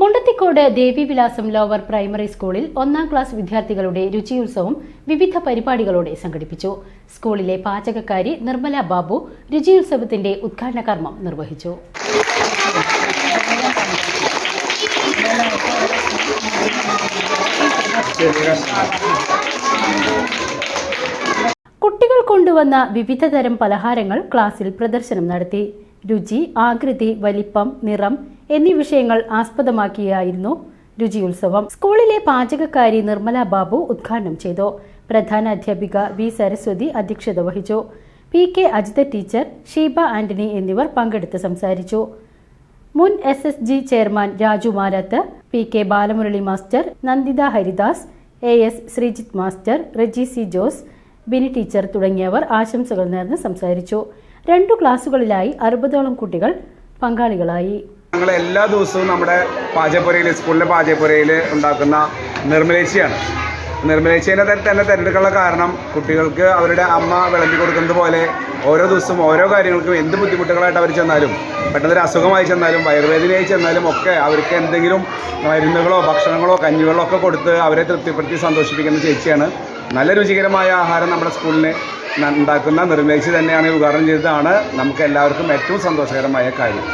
Mundathikode Devivilasam lower primary സ്കൂളിൽ ഒന്നാം class വിദ്യാർത്ഥികളുടെ രുചിയുത്സവം വിവിധ പരിപാടികളോടെ സംഘടിപ്പിച്ചു. സ്കൂളിലെ പാചകക്കാരി നിർമ്മല ബാബു രുചിയുത്സവത്തിന്റെ ഉദ്ഘാടന കർമ്മം നിർവഹിച്ചു. കുട്ടികൾ കൊണ്ടുവന്ന വിവിധതരം പലഹാരങ്ങൾ ക്ലാസ്സിൽ പ്രദർശനം നടത്തി. രുചി ആകൃതി വലിപ്പം നിറം എന്നീ വിഷയങ്ങൾ ആസ്പദമാക്കിയായിരുന്നു രുചി ഉത്സവം. സ്കൂളിലെ പാചകക്കാരി നിർമ്മല ബാബു ഉദ്ഘാടനം ചെയ്തു. പ്രധാന അധ്യാപിക വി സരസ്വതി അധ്യക്ഷത വഹിച്ചു. P K Ajitha teacher Sheeba Antony എന്നിവർ പങ്കെടുത്ത് സംസാരിച്ചു. മുൻ S S G chairman Raju Marath P K Balamurali master Nanditha Haridas A S Sreejith master Reji C Jose Bini teacher തുടങ്ങിയവർ ആശംസകൾ നേർന്ന് സംസാരിച്ചു. രണ്ടു ക്ലാസുകളിലായി അറുപതോളം കുട്ടികൾ പങ്കാളികളായി. ഞങ്ങൾ എല്ലാ ദിവസവും നമ്മുടെ പാചകപ്പുരയിൽ സ്കൂളിലെ പാചകപ്പുരയിൽ ഉണ്ടാക്കുന്ന നിർമ്മലേച്ചിയാണ്. നിർമ്മലേച്ചിനെ തന്നെ തിരഞ്ഞെടുക്കാനുള്ള കാരണം കുട്ടികൾക്ക് അവരുടെ അമ്മ വിളമ്പി കൊടുക്കുന്നത് പോലെ ഓരോ ദിവസവും ഓരോ കാര്യങ്ങൾക്കും എന്ത് ബുദ്ധിമുട്ടുകളായിട്ട് അവർ ചെന്നാലും പെട്ടെന്ന് ഒരു അസുഖമായി ചെന്നാലും വയറുവേദനയായി ചെന്നാലും ഒക്കെ അവർക്ക് എന്തെങ്കിലും മരുന്നുകളോ ഭക്ഷണങ്ങളോ കഞ്ഞികളോ ഒക്കെ കൊടുത്ത് അവരെ തൃപ്തിപ്പെടുത്തി സന്തോഷിപ്പിക്കുന്ന ചേച്ചിയാണ്. നല്ല രുചികരമായ ആഹാരം നമ്മുടെ സ്കൂളിന് ഉണ്ടാക്കുന്ന നിർമ്മലേച്ചി തന്നെയാണ് ഉദ്ഘാടനം ചെയ്തതാണ്. നമുക്ക് എല്ലാവർക്കും ഏറ്റവും സന്തോഷകരമായ കാര്യം.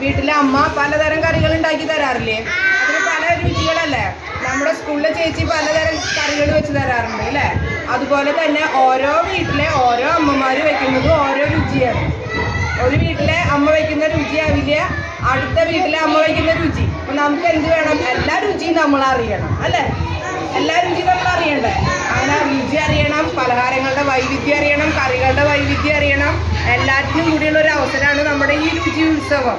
വീട്ടിലെ അമ്മ പലതരം കറികൾ ഉണ്ടാക്കി തരാറില്ലേ? അതിന് പല രുചികളല്ലേ നമ്മുടെ സ്കൂളിലെ ചേച്ചി പലതരം കറികൾ വെച്ച് തരാറുണ്ട് അല്ലേ അതുപോലെ തന്നെ ഓരോ വീട്ടിലെ ഓരോ അമ്മമാർ വെക്കുന്നത് ഓരോ രുചിയാണ്. ഒരു വീട്ടിലെ അമ്മ വയ്ക്കുന്ന രുചിയാവില്ല അടുത്ത വീട്ടിലെ അമ്മ വയ്ക്കുന്ന രുചി. അപ്പൊ നമുക്ക് എന്ത് വേണം? എല്ലാ രുചിയും നമ്മൾ അറിയണം അല്ലേ? എല്ലാ രുചിയും നമ്മൾ അറിയണ്ടേ? അങ്ങനെ രുചി അറിയണം പലഹാരങ്ങളുടെ വൈവിധ്യം അറിയണം കറികളുടെ വൈവിധ്യം അറിയണം. എല്ലാറ്റിനും കൂടിയുള്ള ഒരു അവസരമാണ് നമ്മുടെ ഈ രുചി ഉത്സവം.